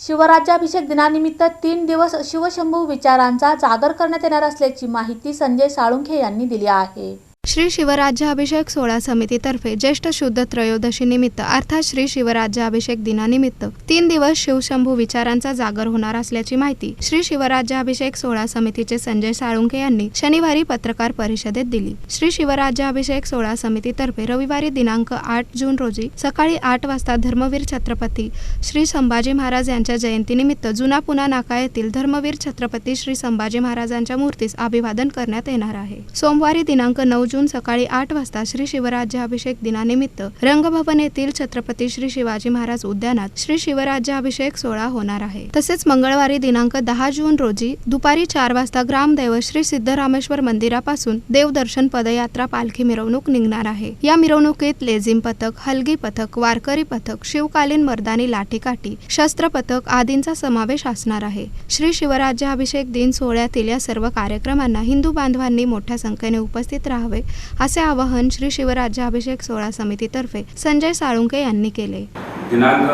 शिवराज्याभिषेक दिनानिमित्त तीन दिवस शिवशंभू विचारांचा जागर करण्यात येणार असल्याची माहिती संजय साळुंखे यांनी दिली आहे. श्री शिवराज्याभिषेक सोहळा समितीतर्फे ज्येष्ठ शुद्ध त्रयोदशी निमित्त अर्थात श्री शिवराज्याभिषेक दिनानिमित्त तीन दिवस शिवशंभू विचारांचा जागर होणार असल्याची माहिती श्री शिवराज्याभिषेक सोहळा समितीचे संजय साळुंखे यांनी शनिवारी पत्रकार परिषदेत दिली. श्री शिवराज्याभिषेक सोहळा समितीतर्फे रविवारी दिनांक आठ जून रोजी सकाळी आठ वाजता धर्मवीर छत्रपती श्री संभाजी महाराज यांच्या जयंतीनिमित्त जुना पुना नाका येथील धर्मवीर छत्रपती श्री संभाजी महाराजांच्या मूर्तीस अभिवादन करण्यात येणार आहे. सोमवारी दिनांक नऊ जून सकाळी आठ वाजता श्री शिवराज्याभिषेक दिनानिमित्त रंगभवन येथील छत्रपती श्री शिवाजी महाराज उद्यानात श्री शिवराज्याभिषेक सोहळा होणार आहे. तसेच मंगळवारी दिनांक दहा जून रोजी दुपारी चार वाजता ग्रामदैव श्री सिद्धरामेश्वर मंदिरापासून देवदर्शन पदयात्रा पालखी मिरवणूक निघणार आहे. या मिरवणुकीत लेझिम पथक हलगी पथक वारकरी पथक शिवकालीन मर्दानी लाठीकाठी शस्त्र पथक आदींचा समावेश असणार आहे. श्री शिवराज्याभिषेक दिन सोहळ्यातील या सर्व कार्यक्रमांना हिंदू बांधवांनी मोठ्या संख्येने उपस्थित राहावे असे आवाहन श्री शिवराज्याभिषेक सोहळा समितीतर्फे संजय साळुंके यांनी केले. दिनांक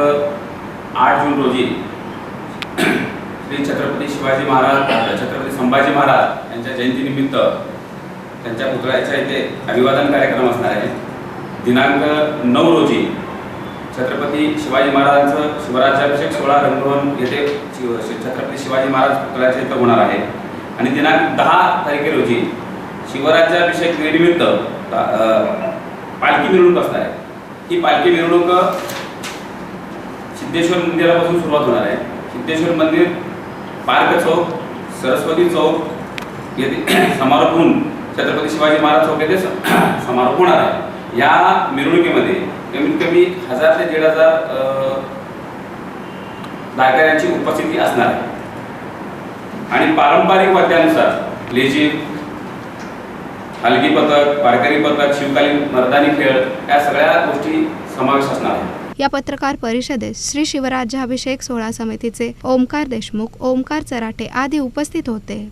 आठ जून रोजी श्री छत्रपती शिवाजी महाराज छत्रपती संभाजी महाराज यांच्या जयंतीनिमित्त त्यांच्या पुतळ्याच्या इथे अभिवादन कार्यक्रम असणार आहे. दिनांक नऊ रोजी छत्रपती शिवाजी महाराजांचं शिवराज्याभिषेक सोहळा रंगभवन येथे छत्रपती शिवाजी महाराज पुतळ्याच्या इथं होणार आहे. आणि दिनांक दहा तारखे रोजी शिवराज्याभिषेक निमित्त पालखी मिरवणूक असणार आहे. ही पालखी मिरवणूक सिद्धेश्वर मंदिरापासून सुरुवात होणार आहे. सिद्धेश्वर मंदिर पार्क चौक सरस्वती चौक येथे समारोप होऊन छत्रपती शिवाजी महाराज चौक येथे समारोप होणार आहे. या मिरवणुकीमध्ये कमीत कमी हजार ते दीड हजार अ, गायकऱ्यांची उपस्थिती असणार आहे. आणि पारंपरिक वाद्यानुसार लेझिम खालगी पथक वारकरी पथक शिवकालीन मर्दानी खेळ या सगळ्या गोष्टी समावेश असणार आहे या पत्रकार परिषदेत श्री शिवराज्याभिषेक सोहळा समितीचे ओमकार देशमुख ओमकार चराटे आदी उपस्थित होते.